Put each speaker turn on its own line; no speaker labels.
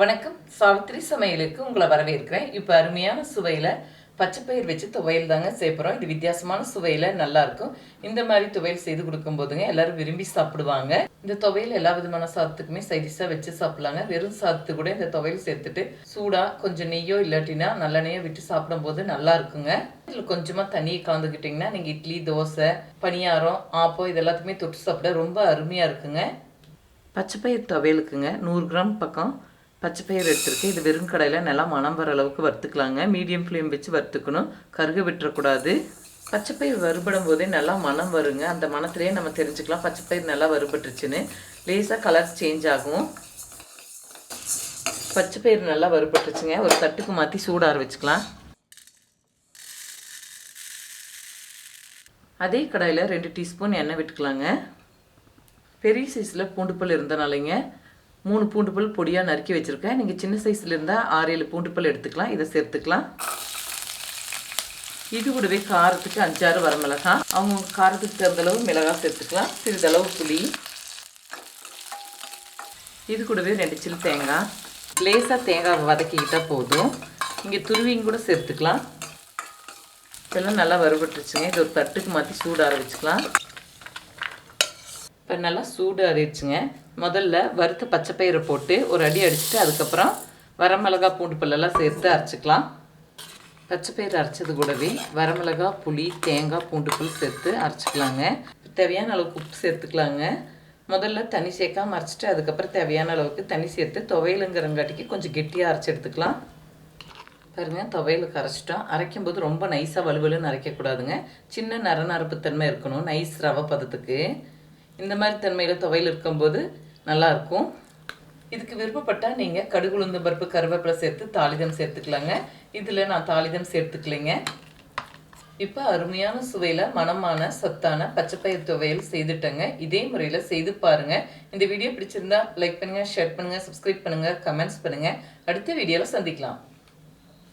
வணக்கம். சாவித்திரி சமையலுக்கு உங்களை வரவேற்கிறேன். இப்போ அருமையான சுவையில் பச்சைப்பயிர் வச்சு துவையல் தாங்க சேர்ப்புறோம் இது வித்தியாசமான சுவையில் நல்லாயிருக்கும் இந்த மாதிரி துவையல் செய்து கொடுக்கும் போதுங்க எல்லாரும் விரும்பி சாப்பிடுவாங்க. இந்த துவையல் எல்லா விதமான சாதத்துக்குமே சைடிஷாக வச்சு சாப்பிடலாங்க. வெறும் சாதத்து கூட இந்த துவையல் சேர்த்துட்டு சூடாக கொஞ்சம் நெய்யோ இல்லாட்டினா நல்லெண்ணெயோ விட்டு சாப்பிடும்போது நல்லா இருக்குங்க. இதில் கொஞ்சமாக தண்ணியை கலந்துக்கிட்டிங்கன்னா நீங்கள் இட்லி தோசை பணியாரம் ஆப்பம் இது எல்லாத்துக்குமே தொட்டு சாப்பிட ரொம்ப அருமையாக இருக்குங்க. பச்சைப்பயிர் துவையலுக்குங்க நூறு கிராம் பக்கம் பச்சைப்பயிர் எடுத்துருக்கு இது வெறும் கடையில் நல்லா மனம் வர அளவுக்கு வறுத்துக்கலாங்க. மீடியம் ஃப்ளேம் வச்சு வறுத்துக்கணும். கருக விட்டுறக்கூடாது. பச்சைப்பயிர் வறுபடும் போதே நல்லா மனம் வருங்க. அந்த மனத்திலேயே நம்ம தெரிஞ்சுக்கலாம் பச்சைப்பயிர் நல்லா வறுபட்டுருச்சுன்னு. லேசாக கலர் சேஞ்ச் ஆகும். பச்சைப்பயிர் நல்லா வறுபட்டுருச்சுங்க. ஒரு தட்டுக்கு மாற்றி சூடார வச்சுக்கலாம். அதே கடாயில் ரெண்டு டீஸ்பூன் எண்ணெய் விட்டுக்கலாங்க. பெரிய சைஸில் பூண்டுப்பல் இருந்தனாலைங்க மூணு பூண்டு பல் பொடியாக நறுக்கி வச்சுருக்கேன். நீங்கள் சின்ன சைஸில் இருந்தால் ஆறு ஏழு பூண்டுப்பல் எடுத்துக்கலாம். இதை சேர்த்துக்கலாம். இது கூடவே காரத்துக்கு அஞ்சாறு வரமிளகா. அவங்க காரத்துக்கு தகுந்தளவு மிளகா மிளகாய் சேர்த்துக்கலாம். சிறிதளவு புளி. இது கூடவே ரெண்டு சில்லு தேங்காய். லேசாக தேங்காய் வதக்கிக்கிட்டால் போதும். இங்கே துருவியும் கூட சேர்த்துக்கலாம். இதெல்லாம் நல்லா வறுபட்டுருச்சுங்க. இது ஒரு தட்டுக்கு மாற்றி சூடாக வச்சுக்கலாம். இப்போ நல்லா சூடு அறிடுச்சுங்க முதல்ல வறுத்த பச்சைப்பயிறை போட்டு ஒரு அடி அடிச்சுட்டு அதுக்கப்புறம் வரமிளகா பூண்டு பல்லெல்லாம் சேர்த்து அரைச்சிக்கலாம். பச்சைப்பயிறு அரைச்சது கூடவே வரமிளகா புளி தேங்காய் பூண்டு புல் சேர்த்து அரைச்சிக்கலாங்க. தேவையான அளவுக்கு உப்பு சேர்த்துக்கலாங்க. முதல்ல தண்ணி சேர்க்காம அரைச்சிட்டு அதுக்கப்புறம் தேவையான அளவுக்கு தண்ணி சேர்த்து துவையலுங்கிறங்காட்டிக்கு கொஞ்சம் கெட்டியாக அரைச்சி எடுத்துக்கலாம். பாருங்கள் துவையலுக்கு அரைச்சிட்டோம் அரைக்கும் போது ரொம்ப நைஸாக வலுவலுன்னு அரைக்கக்கூடாதுங்க. சின்ன நர நரப்புத்தன்மை இருக்கணும். நைஸ் ரவை பதத்துக்கு. இந்த மாதிரி தன்மையில் துவையல் இருக்கும்போது நல்லாயிருக்கும். இதுக்கு விருப்பப்பட்டால் நீங்கள் கடுகுளுந்து பருப்பு கருவேப்பிலை சேர்த்து தாளிதம் சேர்த்துக்கலாங்க. இதில் நான் தாளிதம் சேர்த்துக்கலைங்க. இப்போ அருமையான சுவையில் மனமான சத்தான பச்சைப்பயிர் துவையல் செய்துட்டேங்க. இதே முறையில் செய்து பாருங்கள் இந்த வீடியோ பிடிச்சிருந்தா லைக் பண்ணுங்கள் ஷேர் பண்ணுங்கள் சப்ஸ்கிரைப் பண்ணுங்கள் கமெண்ட்ஸ் பண்ணுங்கள் அடுத்த வீடியோவில் சந்திக்கலாம்.